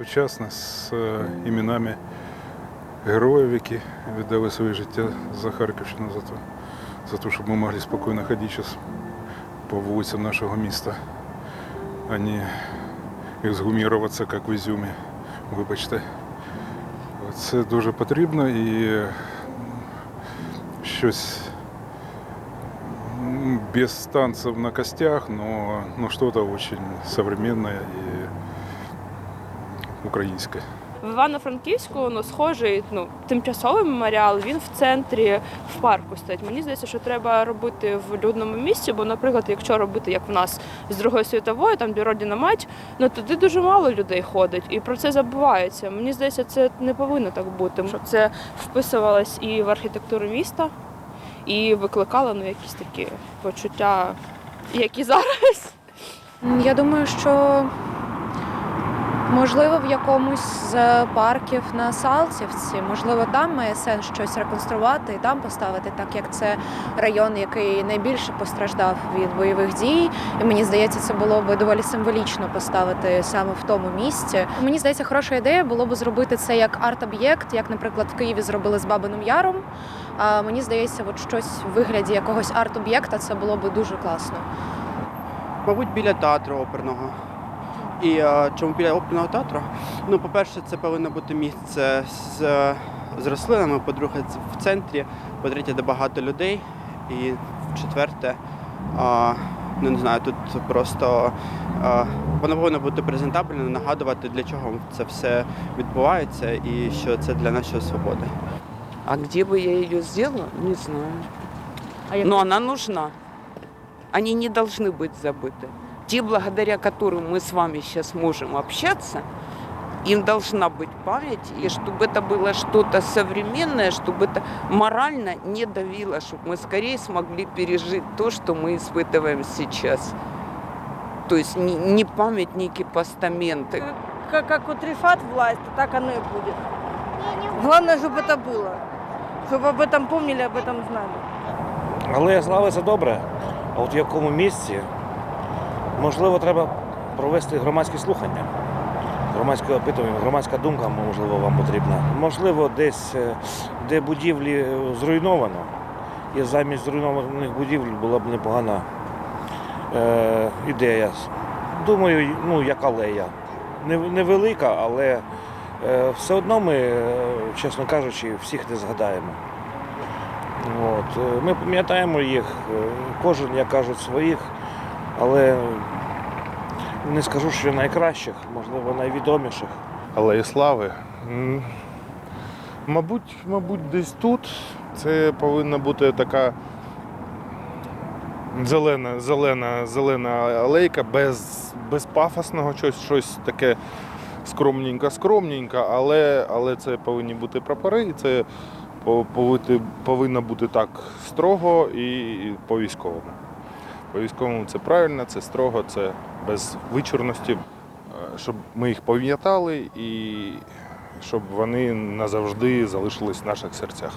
сучасна з е, іменами героїв, які віддали своє життя за Харківщину, за те, за те, щоб ми могли спокійно ходити зараз по вулицям нашого міста, а не ексгуміруватися, як в Ізюмі. Вибачте. Це дуже потрібно і е, щось м, без танцев на костях, но, но что-то очень современное и украинское. В Івано-Франківську ну, схожий ну, тимчасовий меморіал, він в центрі в парку стоїть. Мені здається, що треба робити в людному місці, бо, наприклад, якщо робити, як в нас з Другої світової, там де родина мать, ну туди дуже мало людей ходить, і про це забувається. Мені здається, це не повинно так бути, щоб це вписувалось і в архітектуру міста, і викликало ну, якісь такі почуття, які зараз. Я думаю, що можливо в якомусь з парків на Салтівці, можливо, там має сенс щось реконструвати і там поставити, так як це район, який найбільше постраждав від бойових дій. І мені здається, це було б доволі символічно поставити саме в тому місці. Мені здається, хороша ідея було б зробити це як арт-об'єкт, як, наприклад, в Києві зробили з Бабиним Яром. А мені здається, от щось в вигляді якогось арт-об'єкта це було б дуже класно. Мабуть, біля театру оперного. І е, чому біля оперного театру? Ну, по-перше, це повинно бути місце з, з рослинами, по-друге, це в центрі, по-третє, де багато людей. І в-четверте, а, ну не знаю, тут просто а, воно повинно бути презентабельно, нагадувати, для чого це все відбувається і що це для нашої свободи. А где бы я ее сделала, не знаю. А як Но она нужна. Они не должны быть забыты. Те, благодаря которым мы с вами сейчас можем общаться, им должна быть память, и чтобы это было что-то современное, чтобы это морально не давило, чтобы мы скорее смогли пережить то, что мы испытываем сейчас. То есть не, памятники, постаменты. как, как вот решат власть, так оно и будет. Главное, чтобы это было. Чтобы об этом помнили, об этом знали. Але слава це добре. А от в якому місці, можливо, треба провести громадські слухання, громадське опитування, громадська думка, можливо, вам потрібна. Можливо, десь, е, де будівлі е, зруйновано, і замість зруйнованих будівель була б непогана е, ідея. Думаю, ну, як алея. Невелика, але е, все одно ми, е, чесно кажучи, всіх не згадаємо. От. Ми пам'ятаємо їх, кожен, як кажуть, своїх, але не скажу, що найкращих, можливо, найвідоміших. Алеї Слави. Мабуть, мабуть, десь тут це повинна бути така зелена, зелена, зелена алейка, без, без пафосного щось, щось таке скромненько, скромненько, але, але це повинні бути прапори, і це по- повинно бути так строго і по військовому. По військовому це правильно, це строго, це без вичурності е, щоб ми їх пам'ятали і щоб вони назавжди залишились в наших серцях.